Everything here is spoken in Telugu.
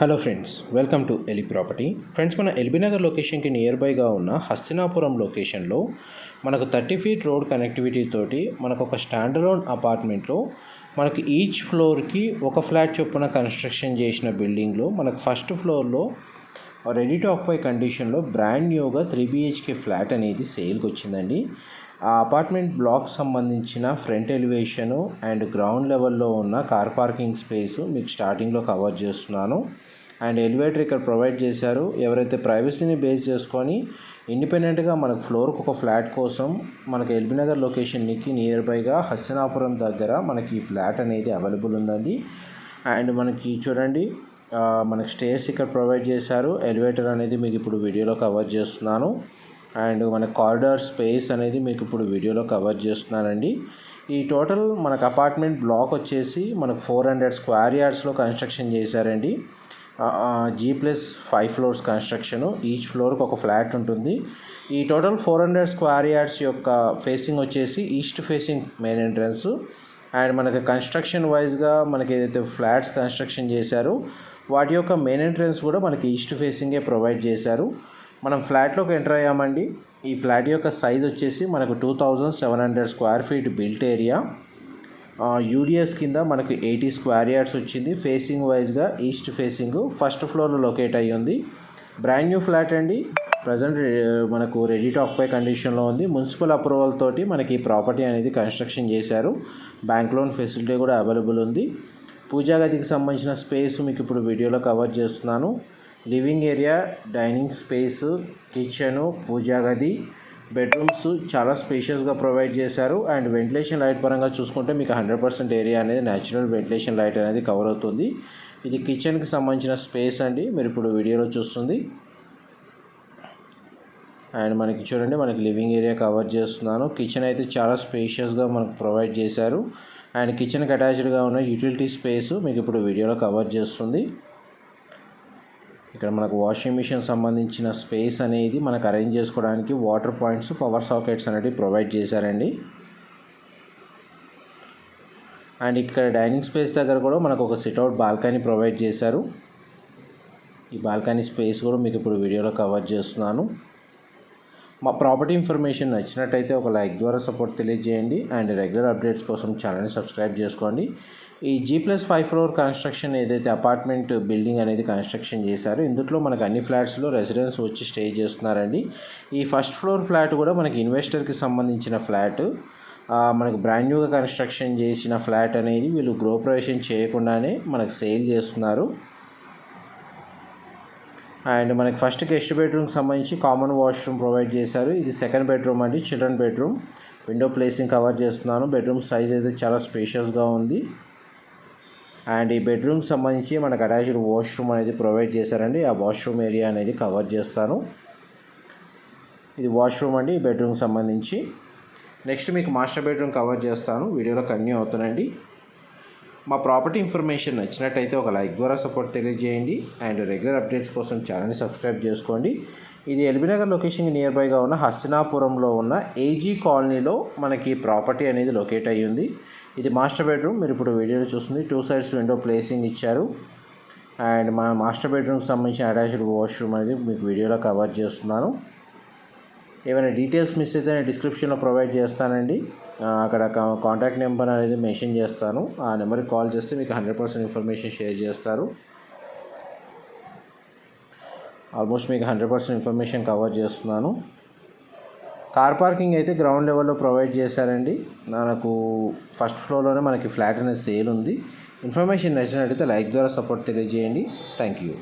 హలో ఫ్రెండ్స్ వెల్కమ్ టు ఎలి ప్రాపర్టీ. ఫ్రెండ్స్ మన ఎల్బీనగర్ లొకేషన్కి నియర్ బైగా ఉన్న హస్తినాపురం లొకేషన్లో మనకు థర్టీ ఫీట్ రోడ్ కనెక్టివిటీ తోటి మనకు ఒక స్టాండర్లోన్ అపార్ట్మెంట్లో మనకి ఈచ్ ఫ్లోర్కి ఒక ఫ్లాట్ చొప్పున కన్స్ట్రక్షన్ చేసిన బిల్డింగ్లో మనకు ఫస్ట్ ఫ్లోర్లో రెడీ టు ఆక్యుపై కండిషన్లో బ్రాండ్ న్యూగా త్రీ బిహెచ్కే ఫ్లాట్ అనేది సేల్కి వచ్చిందండి. ఆ అపార్ట్మెంట్ బ్లాక్ సంబంధించిన ఫ్రంట్ ఎలివేషను అండ్ గ్రౌండ్ లెవెల్లో ఉన్న కార్ పార్కింగ్ స్పేసు మీకు స్టార్టింగ్లో కవర్ చేస్తున్నాను. అండ్ ఎలివేటర్ ఇక్కడ ప్రొవైడ్ చేశారు. ఎవరైతే ప్రైవసీని బేస్ చేసుకొని ఇండిపెండెంట్గా మనకు ఫ్లోర్కి ఒక ఫ్లాట్ కోసం మనకి ఎల్బీనగర్ లొకేషన్కి నియర్ బైగా హస్తినాపురం దగ్గర మనకి ఈ ఫ్లాట్ అనేది అవైలబుల్ ఉందండి. అండ్ మనకి చూడండి మనకి స్టేర్స్ ఇక్కడ ప్రొవైడ్ చేశారు. ఎలివేటర్ అనేది మీకు ఇప్పుడు వీడియోలో కవర్ చేస్తున్నాను. అండ్ మన కారిడార్ స్పేస్ అనేది మీకు ఇప్పుడు వీడియోలో కవర్ చేస్తున్నానండి. ఈ టోటల్ మనకు అపార్ట్మెంట్ బ్లాక్ వచ్చేసి మనకు ఫోర్ హండ్రెడ్ స్క్వేర్ యార్డ్స్లో కన్స్ట్రక్షన్ చేశారండి. G plus five floors construction each ఫ్లోర్కి ఒక ఫ్లాట్ ఉంటుంది. ఈ total four hundred square yards యొక్క ఫేసింగ్ వచ్చేసి east facing main entrance and మనకి కన్స్ట్రక్షన్ వైజ్గా మనకి ఏదైతే ఫ్లాట్స్ కన్స్ట్రక్షన్ చేశారో వాటి యొక్క మెయిన్ ఎంట్రన్స్ కూడా మనకి ఈస్ట్ ఫేసింగే ప్రొవైడ్ చేశారు. మనం ఫ్లాట్లోకి ఎంటర్ అయ్యామండి. ఈ ఫ్లాట్ యొక్క సైజ్ వచ్చేసి మనకు two thousand seven hundred square feet built area. UDS కింద మనకు ఎయిటీ స్క్వేర్ యార్డ్స్ వచ్చింది. ఫేసింగ్ వైజ్గా ఈస్ట్ ఫేసింగ్ ఫస్ట్ ఫ్లోర్లో లొకేట్ అయ్యి ఉంది. బ్రాండ్ న్యూ ఫ్లాట్ అండి. ప్రజెంట్ మనకు రెడీ టు ఆక్యుపై కండిషన్లో ఉంది. మున్సిపల్ అప్రూవల్ తోటి మనకి ఈ ప్రాపర్టీ అనేది కన్స్ట్రక్షన్ చేశారు. బ్యాంక్ లోన్ ఫెసిలిటీ కూడా అవైలబుల్ ఉంది. పూజా గదికి సంబంధించిన స్పేస్ మీకు ఇప్పుడు వీడియోలో కవర్ చేస్తున్నాను. Living area dining space kitchen పూజా గది బెడ్రూమ్స్ చాలా స్పేషియస్గా ప్రొవైడ్ చేశారు. అండ్ వెంటిలేషన్ లైట్ పరంగా చూసుకుంటే మీకు హండ్రెడ్ పర్సెంట్ ఏరియా అనేది న్యాచురల్ వెంటిలేషన్ లైట్ అనేది కవర్ అవుతుంది. ఇది కిచెన్కి సంబంధించిన స్పేస్ అండి. మీరు ఇప్పుడు వీడియోలో చూస్తుంది. అండ్ మనకి చూడండి మనకి లివింగ్ ఏరియా కవర్ చేస్తున్నాను. కిచెన్ అయితే చాలా స్పేషియస్గా మనకు ప్రొవైడ్ చేశారు. అండ్ కిచెన్కి అటాచ్డ్గా ఉన్న యూటిలిటీ స్పేస్ మీకు ఇప్పుడు వీడియోలో కవర్ చేస్తుంది. ఇక్కడ మనకు వాషింగ్ మిషన్ సంబంధించిన స్పేస్ అనేది మనకు అరేంజ్ చేసుకోవడానికి వాటర్ పాయింట్స్ పవర్ సాకెట్స్ అనేవి ప్రొవైడ్ చేశారండి. అండ్ ఇక్కడ డైనింగ్ స్పేస్ దగ్గర కూడా మనకు ఒక సిట్అవుట్ బాల్కనీ ప్రొవైడ్ చేశారు. ఈ బాల్కనీ స్పేస్ కూడా మీకు ఇప్పుడు వీడియోలో కవర్ చేస్తున్నాను. మా ప్రాపర్టీ ఇన్ఫర్మేషన్ నచ్చినట్టయితే ఒక లైక్ ద్వారా సపోర్ట్ తెలియజేయండి అండ్ రెగ్యులర్ అప్డేట్స్ కోసం ఛానల్ని సబ్స్క్రైబ్ చేసుకోండి. ఈ G plus five floor construction ఏదైతే అపార్ట్మెంట్ బిల్డింగ్ అనేది కన్స్ట్రక్షన్ చేశారో ఇందులో మనకు అన్ని ఫ్లాట్స్లో రెసిడెన్స్ వచ్చి స్టే చేస్తున్నారండి. ఈ ఫస్ట్ ఫ్లోర్ ఫ్లాట్ కూడా మనకి ఇన్వెస్టర్కి సంబంధించిన ఫ్లాట్ మనకు బ్రాండ్ న్యూగా కన్స్ట్రక్షన్ చేసిన ఫ్లాట్ అనేది వీళ్ళు గృహప్రవేశం చేయకుండానే మనకు సేల్ చేస్తున్నారు. అండ్ మనకి ఫస్ట్ గెస్ట్ బెడ్రూమ్కి సంబంధించి కామన్ వాష్రూమ్ ప్రొవైడ్ చేశారు. ఇది సెకండ్ బెడ్రూమ్ అండి children bedroom. Window placing cover చేస్తున్నాను. బెడ్రూమ్ సైజ్ అయితే చాలా స్పేషియస్గా ఉంది. అండ్ ఈ బెడ్రూమ్కి సంబంధించి మనకు అటాచ్డ్ వాష్రూమ్ అనేది ప్రొవైడ్ చేశారండి. ఆ వాష్రూమ్ ఏరియా అనేది కవర్ చేస్తాను. ఇది వాష్రూమ్ అండి ఈ బెడ్రూమ్కి సంబంధించి. నెక్స్ట్ మీకు మాస్టర్ బెడ్రూమ్ కవర్ చేస్తాను. వీడియోలో కన్యూ అవుతానండి మా ప్రాపర్టీ ఇన్ఫర్మేషన్ నచ్చినట్టయితే ఒక లైక్ ద్వారా సపోర్ట్ తెలియజేయండి. అండ్ రెగ్యులర్ అప్డేట్స్ కోసం ఛానల్ని సబ్స్క్రైబ్ చేసుకోండి. ఇది ఎల్బీనగర్ లొకేషన్కి నియర్ బైగా ఉన్న హస్తినాపురంలో ఉన్న ఏజీ కాలనీలో మనకి ప్రాపర్టీ అనేది లొకేట్ అయ్యి ఉంది ఇది మాస్టర్ బెడ్రూమ్. మీరు ఇప్పుడు వీడియోలో చూస్తుంది. టూ సైడ్స్ విండో ప్లేసింగ్ ఇచ్చారు. అండ్ మన మాస్టర్ బెడ్రూమ్కి సంబంధించిన అటాచ్డ్ వాష్రూమ్ అనేది మీకు వీడియోలో కవర్ చేస్తున్నాను. ఏమైనా డీటెయిల్స్ మిస్ అయితే నేను డిస్క్రిప్షన్లో ప్రొవైడ్ చేస్తానండి. అక్కడ కాంటాక్ట్ నెంబర్ అనేది మెన్షన్ చేస్తాను. ఆ నెంబర్కి కాల్ చేస్తే మీకు హండ్రెడ్ పర్సెంట్ ఇన్ఫర్మేషన్ షేర్ చేస్తారు. ఆల్మోస్ట్ మీకు హండ్రెడ్ పర్సెంట్ ఇన్ఫర్మేషన్ కవర్ చేస్తున్నాను. కార్ పార్కింగ్ అయితే గ్రౌండ్ లెవెల్లో ప్రొవైడ్ చేశారండి. నాకు ఫస్ట్ ఫ్లోర్లోనే మనకి ఫ్లాట్ అనేది సేల్ ఉంది. ఇన్ఫర్మేషన్ నచ్చినట్టయితే లైక్ ద్వారా సపోర్ట్ తెలియజేయండి. Thank you